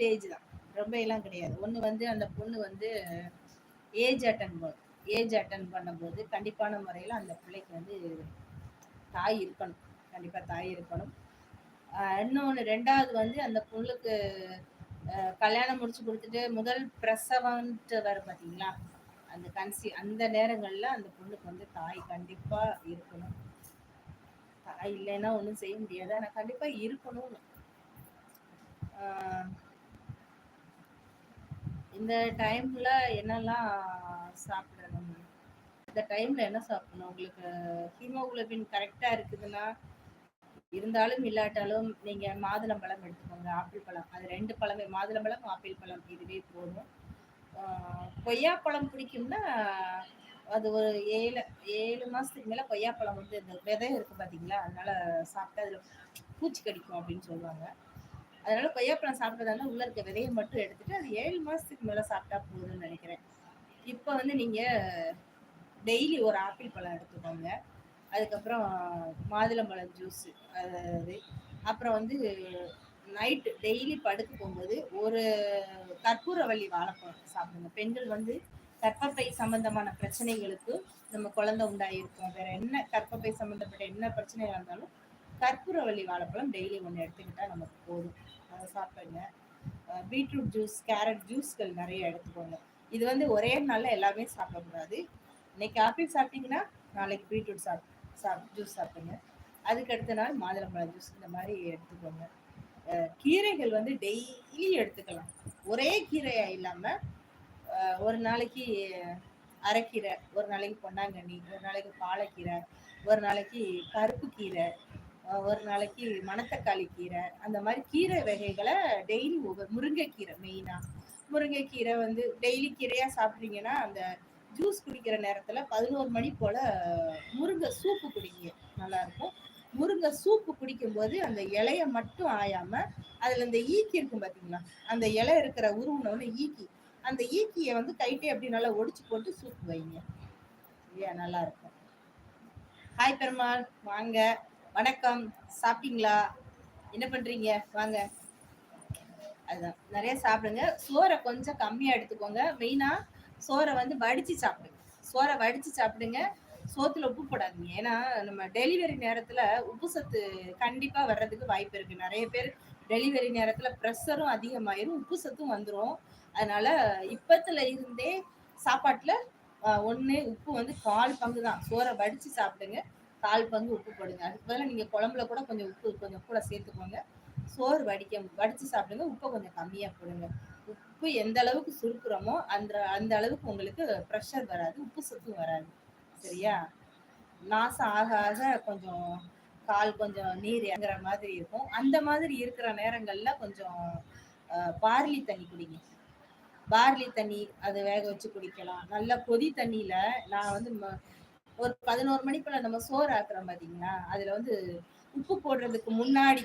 Stage தான். ரொம்ப எல்லாம் கிடையாது. ஒன்று வந்து அந்த பொண்ணு வந்து ஏஜ் அட்டன் பண்ணும் ஏஜ் அட்டன் பண்ணும்போது கண்டிப்பான முறையில் அந்த பிள்ளைக்கு வந்து தாய் இருக்கணும். கண்டிப்பாக தாய் இருக்கணும். இன்னொன்று ரெண்டாவது வந்து அந்த பொண்ணுக்கு கல்யாணம் முடிச்சு கொடுத்துட்டு முதல் பிரசவன்ட்டு வரும் பார்த்தீங்களா அந்த கன்சி அந்த நேரங்களில் அந்த பொண்ணுக்கு வந்து தாய் கண்டிப்பாக இருக்கணும். தாய் இல்லைன்னா ஒன்றும் செய்ய முடியாது. ஆனால் கண்டிப்பாக இருக்கணும் இந்த டைம்ல என்னெல்லாம் சாப்பிடணும்? இந்த டைம்ல என்ன சாப்பிடணும்? உங்களுக்கு ஹீமோகுளோபின் கரெக்டா இருக்குதுன்னா இருந்தாலும் இல்லாட்டாலும் நீங்க மாதுளம்பழம் எடுத்துக்கோங்க ஆப்பிள் பழம். அது ரெண்டு பழமே மாதுளம்பழம் ஆப்பிள் பழம் இதுவே போதும். கொய்யாப்பழம் பிடிக்கும்னா அது ஒரு ஏழு ஏழு மாசத்துக்கு மேல கொய்யாப்பழம் வந்து இந்த விதை இருக்கு பாத்தீங்களா? அதனால சாப்பிட்டா அதுல பூச்சி கடிக்கும் அப்படின்னு சொல்லுவாங்க. அதனால கொய்யாப்பழம் சாப்பிட்றதால உள்ள இருக்க விதையை மட்டும் எடுத்துட்டு அது ஏழு மாசத்துக்கு மேல சாப்பிட்டா போதும்னு நினைக்கிறேன். இப்போ வந்து நீங்க டெய்லி ஒரு ஆப்பிள் பழம் எடுத்துக்கோங்க. அதுக்கப்புறம் மாதுளம்பழம் ஜூஸ் அது அப்புறம் வந்து நைட்டு டெய்லி படுக்க போகும்போது ஒரு கற்பூரவள்ளி வாழைப்பழம் சாப்பிடுங்க. பெண்கள் வந்து கற்பப்பை சம்பந்தமான பிரச்சனைகளுக்கு நம்ம குழந்தை உண்டாயிருக்கும். வேற என்ன கற்பப்பை சம்பந்தப்பட்ட என்ன பிரச்சனையாக இருந்தாலும் கற்பூரவள்ளி வாழைப்பழம் டெய்லி ஒன்று எடுத்துக்கிட்டால் நமக்கு போதும். அதை சாப்பிடுங்க. பீட்ரூட் ஜூஸ் கேரட் ஜூஸ்கள் நிறைய எடுத்துக்கோங்க. இது வந்து ஒரே நாளில் எல்லாமே சாப்பிடக்கூடாது. இன்னைக்கு ஆப்பிள் சாப்பிட்டீங்கன்னா நாளைக்கு பீட்ரூட் சாப் சாப் ஜூஸ் சாப்பிடுங்க. அதுக்கு அடுத்த நாள் மாதுளம்பழம் ஜூஸ் இந்த மாதிரி எடுத்துக்கோங்க. கீரைகள் வந்து டெய்லி எடுத்துக்கலாம். ஒரே கீரையாக இல்லாமல் ஒரு நாளைக்கு அரைக்கீரை ஒரு நாளைக்கு பொன்னாங்கண்ணி ஒரு நாளைக்கு பாலக்கீரை ஒரு நாளைக்கு கருப்பு கீரை ஒரு நாளைக்கு மணத்தக்காளி கீரை அந்த மாதிரி கீரை வகைகளை டெய்லி ஒவ்வொரு முருங்கைக்கீரை மெயினாக முருங்கைக்கீரை வந்து டெய்லி கீரையாக சாப்பிட்றீங்கன்னா அந்த ஜூஸ் குடிக்கிற நேரத்தில் பதினோரு மணி போல் முருங்கை சூப்பு குடிங்க நல்லாயிருக்கும் முருங்கை சூப்பு குடிக்கும்போது அந்த இலைய மட்டும் ஆயாமல் அதில் இந்த ஈக்கி இருக்கும் பார்த்தீங்களா அந்த இலை இருக்கிற உருவனோன்னு ஈக்கி. அந்த ஈக்கியை வந்து கைட்டே அப்படி நல்லா ஒடிச்சு போட்டு சூப்பு வைங்க. இல்லையா? நல்லாயிருக்கும் ஹாய் பெருமாள். வாங்க. வணக்கம். சாப்பிட்டீங்களா? என்ன பண்றீங்க? வாங்க. அதுதான் நிறைய சாப்பிடுங்க. சோறை கொஞ்சம் கம்மியா எடுத்துக்கோங்க. மெயினா சோறை வந்து வடிச்சு சாப்பிடுங்க. சோறை வடிச்சு சாப்பிடுங்க. சோத்துல உப்பு போடாதீங்க. ஏன்னா நம்ம டெலிவரி நேரத்துல உப்பு சத்து கண்டிப்பா வர்றதுக்கு வாய்ப்பு இருக்கு. நிறைய பேர் டெலிவரி நேரத்துல ப்ரெஷரும் அதிகமாயிரும். உப்பு சத்தும் வந்துடும் அதனால இப்பத்துல இருந்தே சாப்பாட்டுல ஒன்று உப்பு வந்து கால் பங்கு தான். சோறை வடிச்சு சாப்பிடுங்க. கால் பங்கு உப்பு போடுங்க. அதுக்கு பதிலாக நீங்கள் குழம்புல கூட கொஞ்சம் உப்பு கொஞ்சம் கூட சேர்த்துக்கோங்க. சோறு வடிக்க வடித்து சாப்பிடுங்க. உப்பை கொஞ்சம் கம்மியாக போடுங்க. உப்பு எந்த அளவுக்கு சுருக்குறோமோ அந்த அந்த அளவுக்கு உங்களுக்கு ப்ரெஷர் வராது உப்பு சுத்தம் வராது. சரியா? நாசம் ஆக ஆக கொஞ்சம் கால் கொஞ்சம் நீர் இறங்குற மாதிரி இருக்கும். அந்த மாதிரி இருக்கிற நேரங்கள்ல கொஞ்சம் பார்லி தண்ணி குடிங்க. பார்லி தண்ணி அதை வேக வச்சு குடிக்கலாம். நல்ல கொதி தண்ணியில நான் வந்து ஒரு பதினோரு மணிக்குள்ள நம்ம சோறு ஆக்குறோம் பாத்தீங்களா? அதுல வந்து உப்பு போடுறதுக்கு முன்னாடி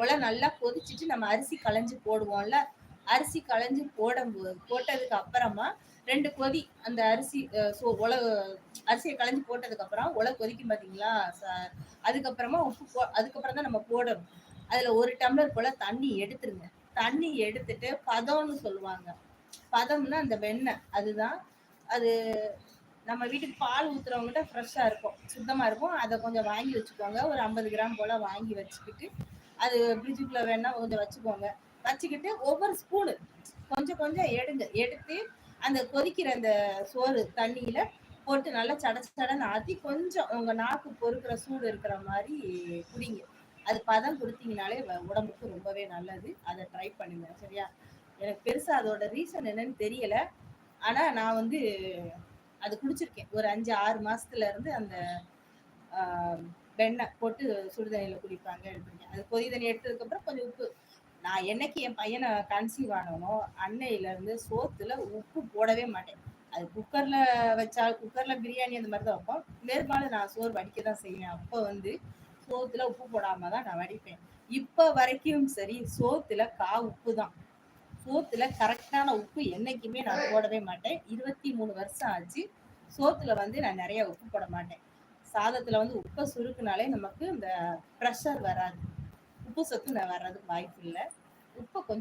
உலை நல்லா கொதிச்சுட்டு நம்ம அரிசி களைஞ்சு போடுவோம்ல. அரிசி களைஞ்சு போடும்போது போட்டதுக்கு அப்புறமா ரெண்டு கொதி அந்த அரிசி உல அரிசியை களைஞ்சு போட்டதுக்கு அப்புறம் உலை கொதிக்கும் பாத்தீங்களா அதுக்கப்புறமா உப்பு போ அதுக்கப்புறம் தான் நம்ம போடணும். அதுல ஒரு டம்ளர் போல தண்ணி எடுத்துருங்க. தண்ணி எடுத்துட்டு பதம்னு சொல்லுவாங்க. பதம்னா அந்த வெண்ணெய். அதுதான் அது நம்ம வீட்டுக்கு பால் ஊத்துறவங்ககிட்ட ஃப்ரெஷ்ஷாக இருக்கும். சுத்தமாக இருக்கும். அதை கொஞ்சம் வாங்கி வச்சுக்கோங்க. ஒரு ஐம்பது கிராம் போல் வாங்கி வச்சுக்கிட்டு அது ஃப்ரிட்ஜுக்குள்ளே வேணா கொஞ்சம் வச்சுக்கோங்க. வச்சுக்கிட்டு ஒவ்வொரு ஸ்பூனு கொஞ்சம் கொஞ்சம் எடுங்க. எடுத்து அந்த கொதிக்கிற அந்த சோறு தண்ணியில் போட்டு நல்லா சட சடன்னு ஆற்றி கொஞ்சம் உங்கள் நாக்கு பொறுக்கிற சூடு இருக்கிற மாதிரி குடிங்க. அது பதம் கொடுத்தீங்கனாலே உடம்புக்கு ரொம்பவே நல்லது. அதை ட்ரை பண்ணுங்க. சரியா? எனக்கு பெருசாக அதோட ரீசன் என்னன்னு தெரியல. ஆனால் நான் வந்து அது குடிச்சிருக்கேன். ஒரு அஞ்சு ஆறு மாசத்துல இருந்து அந்த வெண்ணெய் போட்டு சுடுதண்ணியில குடிப்பாங்க எடுத்துருக்கேன் அது கொதி தண்ணி எடுத்ததுக்கு அப்புறம் கொஞ்சம் உப்பு. நான் என்னைக்கு என் பையனை கன்சீவ் ஆனோனோ அன்னையில இருந்து சோத்துல உப்பு போடவே மாட்டேன். அது குக்கர்ல வச்சா குக்கர்ல பிரியாணி அந்த மாதிரி தான் வைப்போம். பெரும்பாலும் நான் சோறு வடிக்க தான் செய்வேன். அப்போ வந்து சோத்துல உப்பு போடாம தான் நான் வடிப்பேன். இப்ப வரைக்கும் சரி சோத்துல கா உப்பு தான். சோத்துல கரெக்டான உப்பு என்னைக்குமே நான் போடவே மாட்டேன். இருபத்தி மூணு வருஷம் ஆச்சு. சோத்துல வந்து நான் நிறைய உப்பு போட மாட்டேன். சாதத்துல வந்து உப்பை சுருக்குனாலே நமக்கு இந்த ப்ரெஷர் வராது. உப்பு சத்து நான் வர்றதுக்கு வாய்ப்பு இல்லை. உப்பை கொஞ்சம்